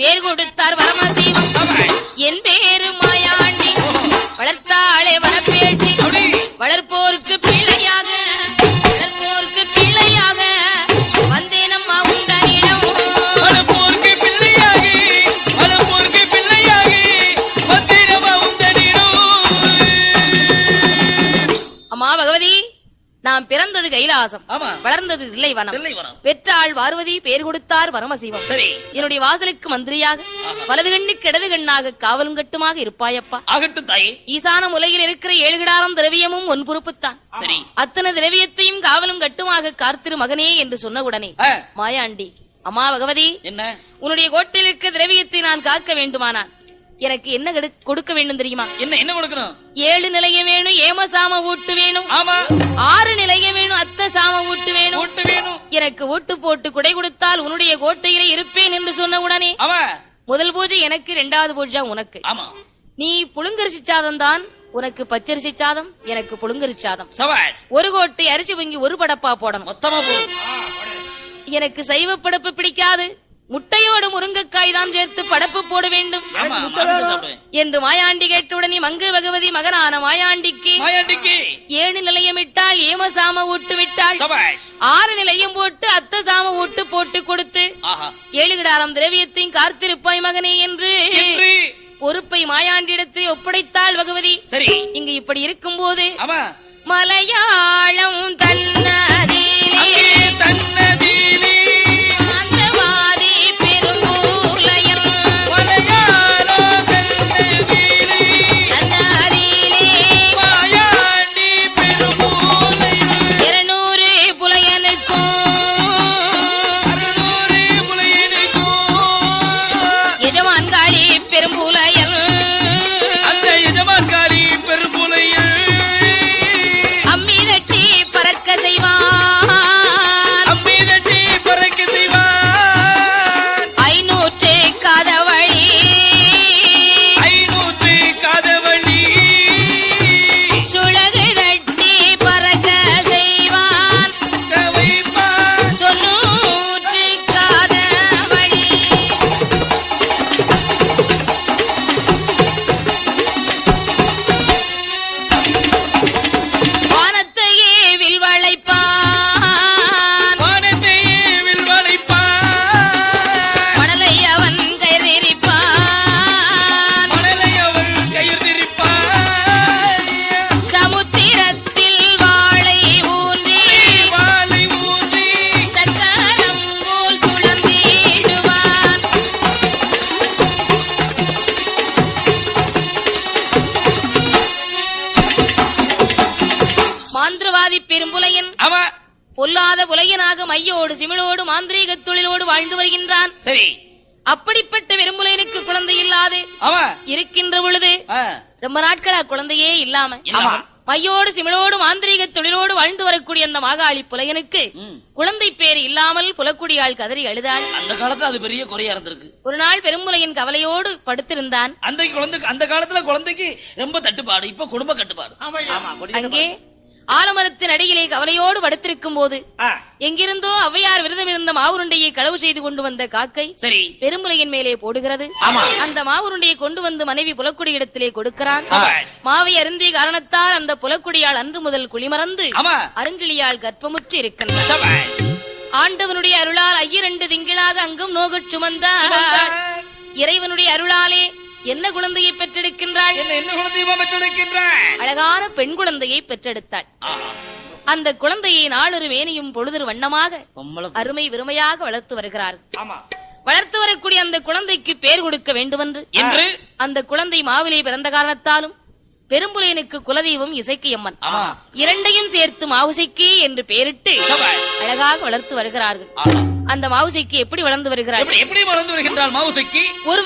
பேர் கொடுத்தார் வரமசீவம் நாம் பிறந்தது கைலாசம். வளர்ந்தது தில்லைவனம். பெற்றாள் பார்வதி பேர் கொடுத்தார் வரமசிவம் சரி. என்னுடைய வாசலுக்கு மந்திரியாக வலது கண்ணுக்கு இடது கண்ணாக காவலும் கட்டுமாக இருப்பாயப்பா. ஈசான உலகில் இருக்கிற ஏழு கிடாரம் திரவியமும் ஒன் பொறுப்புத்தான். அத்தனை திரவியத்தையும் காவலும் கட்டுமாக கார்த்திரு மகனே என்று சொன்ன உடனே மாயாண்டி அம்மா பகவதி என்ன? உன்னுடைய கோட்டையில் இருக்க திரவியத்தை நான் காக்க வேண்டுமானால் எனக்கு என்ன கெடு- கொடுக்க வேண்டும் தெரியுமா? என்ன என்ன கொடுக்கணும்? ஏழு நிலைய வேணும் ஏம சாம ஊட்டு வேணும். ஆமா. ஆறு நிலைய வேணும் அத்த சாம ஊட்டு வேணும். கூட்டு வேணும். எனக்கு ஓட்டு போட்டு குடை கொடுத்தால் உன்னுடைய கோட்டையிலே இருப்பேன் என்று சொன்ன உடனே முதல் பூஜை எனக்கு இரண்டாவது பூஜை உனக்கு. ஆமா. நீ புழுங்கரிசி சாதம் தான் உனக்கு பச்சரிசி சாதம் எனக்கு புழுங்கரிசி சாதம். ஒரு கோட்டை அரிசி பொங்கி ஒரு படப்பா போடணும். மொத்தமா எனக்கு சைவ படப்பு பிடிக்காது. முட்டையோடு முருங்கைக்காய் தான் சேர்த்து படப்பு போட வேண்டும். என்று மாயாண்டி கேட்டவுடனே மங்கு பகவதி மகனான மாயாண்டிக்கு மாயாண்டிக்கு. ஏழு நிலையமிட்டால் ஏமசாம ஊட்டு விட்டாள். சபாஷ். ஆறு நிலையம் போட்டு அத்த சாம ஊட்டு போட்டு கொடுத்து ஏழு கிடாரம் திரவியத்தையும் காத்திருப்பாய் மகனே என்று பொறுப்பை மாயாண்டிடத்தை ஒப்படைத்தாள் பகவதி. சரி. இங்கு இப்படி இருக்கும்போது ஆமா. மலையாளம் தன்னதிலே பொல்லாத புலையனாக மையோடு சிமிழோடு மாந்திரீக தொழிலோடு வாழ்ந்து வருகின்றான். சரி. அப்படிப்பட்ட பெரும்புலையனுக்கு குழந்தை இல்லாது ஆமா இருக்கின்ற பொழுது ரொம்ப நாட்களா குழந்தையே இல்லாம. மையோடு சிமிழோடு மாந்திரீக தொழிலோடு வாழ்ந்து வரக்கூடிய அந்த மாகாளி புலையனுக்கு. குழந்தை பேர் இல்லாமல் புலக்குடியாள் கதறி அழுதாள். அந்த காலத்துல அது பெரிய குறையா இருந்திருக்கு. ஒரு நாள் பெரும்புலையன் கவலையோடு படுத்திருந்தான். அந்த குழந்தை அந்த காலத்துல குழந்தைக்கு ரொம்ப தட்டுப்பாடு இப்ப குடும்ப கட்டுப்பாடு. ஆமா அங்கே ஆலமரத்தின் அடியிலே கவலையோடு படுத்திருக்கும் போது எங்கிருந்தோ ஔவையார் விரதம் இருந்த மாவுருண்டையை களவு செய்து கொண்டு வந்த காக்கை சரி. பெரும்புலையின் மேலே போடுகிறது. அந்த மாவுருண்டையை கொண்டு வந்து மனைவி புலக்குடி இடத்திலே கொடுக்கிறான் சபாஷ். மாவை அருந்திய காரணத்தால் அந்த புலக்குடியால் அன்று முதல் குளிமறந்து ஆமா. அருங்கிளியால் கர்ப்பமுற்று இருக்கின்றார். ஆண்டவனுடைய அருளால் ஐயிரண்டு திங்களாக அங்கும் நோகச் சுமந்தார். இறைவனுடைய அருளாலே என்ன குழந்தையை பெற்றெடுக்கின்றாள் என்ன குழந்தையுமா பெற்றெடுக்கின்றான் அழகான பெண் குழந்தையை பெற்றெடுத்தாள். அந்த குழந்தையை நாளொரு வேணியும் பொழுதொரு வண்ணமாக அருமை விருமையாக வளர்த்து வருகிறார் ஆமா. வளர்த்து வரக்கூடிய அந்த குழந்தைக்கு பேர் கொடுக்க வேண்டுமென்று என்று அந்த குழந்தை மாவிலே பிறந்த காரணத்தாலும் பெரும்புலையனுக்கு குலதெய்வம் இசைக்கியம்மன் ஆமா. இரண்டையும் சேர்த்து மாவுசைக்கு என்று பெயரிட்டு. அழகாக வளர்த்து வருகிறார்கள். அந்த மாவுசைக்கு எப்படி வளர்ந்து வருகிறார்கள்? எப்படி வளர்ந்து வருகின்றாள் மாவுசைக்கு? ஒரு